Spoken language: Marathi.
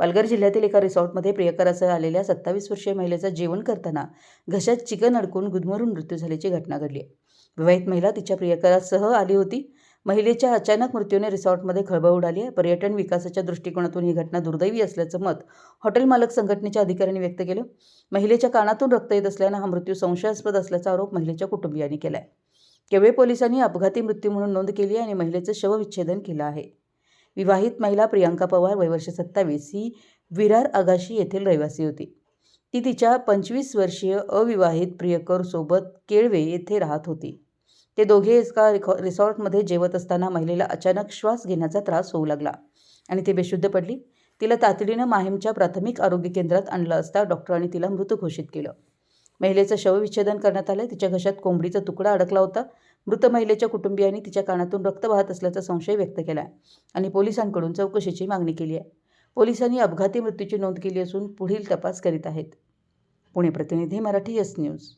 पालघर जिल्ह्यातील एका रिसॉर्टमध्ये प्रियकरासह आलेल्या सत्तावीस वर्षीय महिलेचा जेवण करताना घशात चिकन अडकून गुदमरून मृत्यू झाल्याची घटना घडली आहे. विवाहित महिला तिच्या प्रियकरासह आली होती. महिलेच्या अचानक मृत्यूने रिसॉर्टमध्ये खळबळ उडाली आहे. पर्यटन विकासाच्या दृष्टिकोनातून ही घटना दुर्दैवी असल्याचं मत हॉटेल मालक संघटनेच्या अधिकाऱ्यांनी व्यक्त केलं. महिलेच्या कानातून रक्त येत असल्यानं हा मृत्यू संशयास्पद असल्याचा आरोप महिलेच्या कुटुंबियांनी केला आहे केवळे पोलिसांनी अपघाती मृत्यू म्हणून नोंद केली आहे आणि महिलेचं शवविच्छेदन केलं आहे. विवाहित महिला प्रियांका पवार वयवर्ष सत्तावीस ही विरार आगाशी येथील रहिवासी होती. ती तिच्या पंचवीस वर्षीय अविवाहित प्रियकरसोबत केळवे येथे राहत होती. ते दोघे एका रिसॉर्टमध्ये जेवत असताना महिलेला अचानक श्वास घेण्याचा त्रास होऊ लागला आणि ती बेशुद्ध पडली. तिला तातडीनं माहीमच्या प्राथमिक आरोग्य केंद्रात आणलं असता डॉक्टरांनी तिला मृत घोषित केलं. महिलेचं शवविच्छेदन करण्यात आलं. तिच्या घशात कोंबडीचा तुकडा अडकला होता. मृत महिलेच्या कुटुंबियांनी तिच्या कानातून रक्त वाहत असल्याचा संशय व्यक्त केला आणि पोलिसांकडून चौकशीची मागणी केली आहे. पोलिसांनी अपघाती मृत्यूची नोंद केली असून पुढील तपास करीत आहेत. पुणे प्रतिनिधी मराठी एस न्यूज.